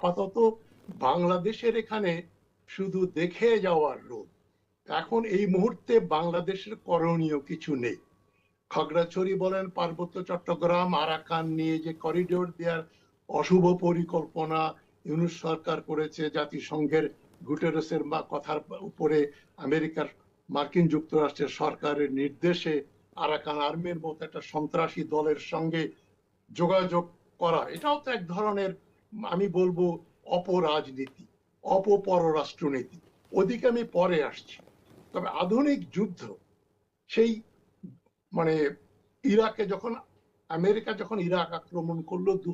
আপাতত বাংলাদেশের এখানে শুধু দেখে যাওয়ার রোল এখন এই মুহূর্তে বাংলাদেশের করণীয় কিছু নেই। খাগড়াছড়ি বলেন, পার্বত্য চট্টগ্রাম, আরাকান নিয়ে যে করিডোর দেওয়ার অশুভ পরিকল্পনা ইউনুস সরকার করেছে জাতিসংঘের গুটেরসের কথার উপরে আমেরিকার মার্কিন যুক্তরাষ্ট্রের সরকারের নির্দেশে আরাকান আর্মির মতো একটা সন্ত্রাসী দলের সঙ্গে যোগাযোগ করা। এটাও তো এক ধরনের আমি বলব অপরাজনীতি, অপপররাষ্ট্রনীতি। ওদিকে আমি পরে আসছি। তবে আধুনিক যুদ্ধ, সেই মানে ইরাকে যখন, আমেরিকা যখন ইরাক আক্রমণ করল দু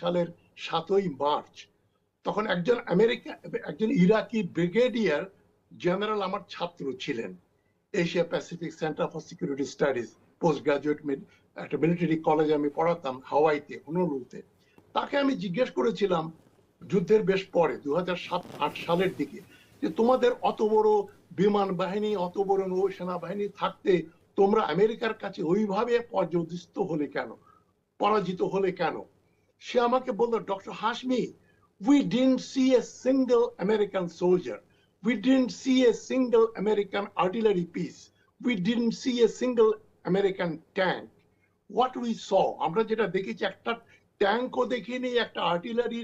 সালের সাতই মার্চ, তখন একজন আমেরিকা, একজন ইরাকি ব্রিগেডিয়ার জেনারেল আমার ছাত্র ছিলেন। Asia Pacific Center for Security Studies, post graduate একটা মিলিটারি কলেজে আমি পড়াতাম হাওয়াইতে, হনলুতে। তাকে আমি জিজ্ঞেস করেছিলাম যুদ্ধের বেশ পরে দু আট সালের দিকে যে তোমাদের অত বড় বিমান বাহিনী অত বড় নৌ সেনাবাহিনী থাকতে তোমরা আমেরিকার কাছে ওইভাবে পর্যদিস্ত হলে কেন পরাজিত হলে কেন সে আমাকে বলল doctor Hashmi we didn't see a single American soldier. We didn't see a single American artillery piece. We didn't see a single American tank. What we saw, আমরা যেটা দেখেছি একটা ট্যাঙ্কও দেখিনি, একটা আর্টিলারি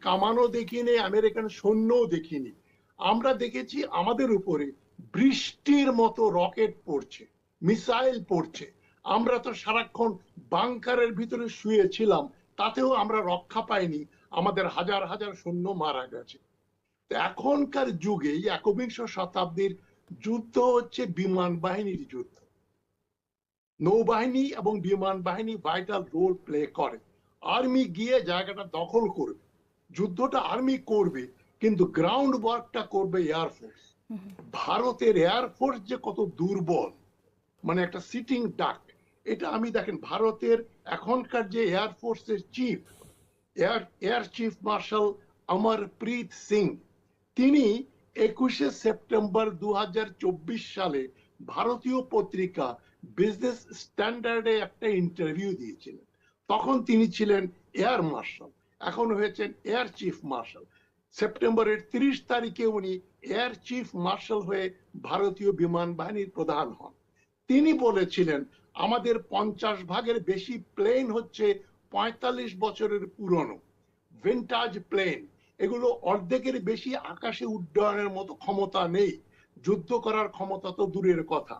কামানও দেখিনি, আমেরিকান সৈন্যও দেখিনি। আমরা দেখেছি আমাদের উপরে বৃষ্টির মতো রকেট পড়ছে, মিসাইল পড়ছে। আমরা তো সারাক্ষণ বাংকারের ভিতরে শুয়েছিলাম, তাতেও আমরা রক্ষা পাইনি, আমাদের হাজার হাজার সৈন্য মারা গেছে। এখনকার যুগে একবিংশ শতাব্দীর যুদ্ধ হচ্ছে বিমান বাহিনীর যুদ্ধ। নৌবাহিনী এবং বিমান বাহিনী ভাইটাল রোল প্লে করে। আর্মি গিয়ে জায়গাটা দখল করবে। যুদ্ধটা আর্মি করবে, কিন্তু গ্রাউন্ড ওয়ার্কটা করবে এয়ারফোর্স ভারতের এয়ারফোর্স যে কত দুর্বল মানে একটা সিটিং ডাক এটা আমি দেখেন, ভারতের এখনকার যে এয়ারফোর্সের chief air air chief marshal Amarpreet Singh তিনি একুশে সেপ্টেম্বর দু হাজার চব্বিশ সালে ভারতীয় পত্রিকা বিজনেস স্ট্যান্ডার্ডে একটা ইন্টারভিউ দিয়েছিলেন। তখন তিনি ছিলেন এয়ার মার্শাল, এখন হয়েছেন এয়ার চিফ মার্শাল। সেপ্টেম্বরের তিরিশ তারিখে উনি এয়ার চিফ মার্শাল হয়ে ভারতীয় বিমান বাহিনীর প্রধান হন। তিনি বলেছিলেন, আমাদের পঞ্চাশ ভাগের বেশি প্লেন হচ্ছে পঁয়তাল্লিশ বছরের পুরনো ভিন্টাজ প্লেন এগুলো অর্ধেকের বেশি আকাশে উড্ডয়নের মতো ক্ষমতা নেই, যুদ্ধ করার ক্ষমতা তো দূরের কথা।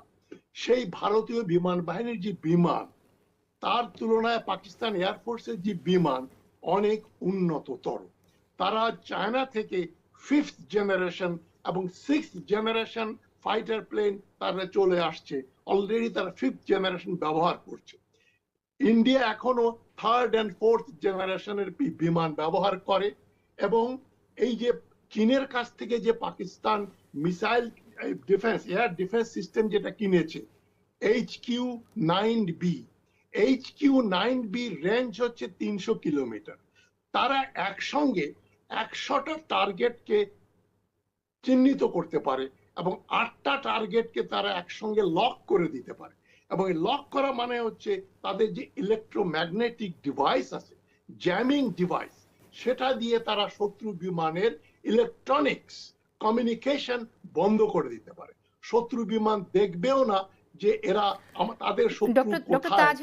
সেই ভারতীয় বিমান বাহিনীর যে বিমান তার তুলনায় পাকিস্তান এয়ারফোর্সের যে বিমান অনেক উন্নততর। তারা চায়না থেকে ফিফথ জেনারেশন এবং সিক্স জেনারেশন ফাইটার প্লেন তারা চলে আসছে। অলরেডি তারা ফিফথ জেনারেশন ব্যবহার করছে। ইন্ডিয়া এখনও থার্ড অ্যান্ড ফোর্থ জেনারেশনের বিমান ব্যবহার করে এবং এই যে চীনের কাছ থেকে যে Pakistan missile defense air defense system যেটা কিনেছে H Q nine B H Q nine B range হচ্ছে তিনশো কিলোমিটার। তারা একসঙ্গে একশোটা টার্গেটকে চিহ্নিত করতে পারে এবং আটটা টার্গেটকে তারা একসঙ্গে লক করে দিতে পারে। এবং এই লক করা মানে হচ্ছে তাদের যে ইলেকট্রোম্যাগনেটিক ডিভাইস আছে জ্যামিং ডিভাইস সেটা দিয়ে তারা শত্রু বিমানের ইলেকট্রনিক্স কমিউনিকেশন বন্ধ করে দিতে পারে। শত্রু বিমান দেখবেও না যে এরা তাদের শত্রু কোথায়?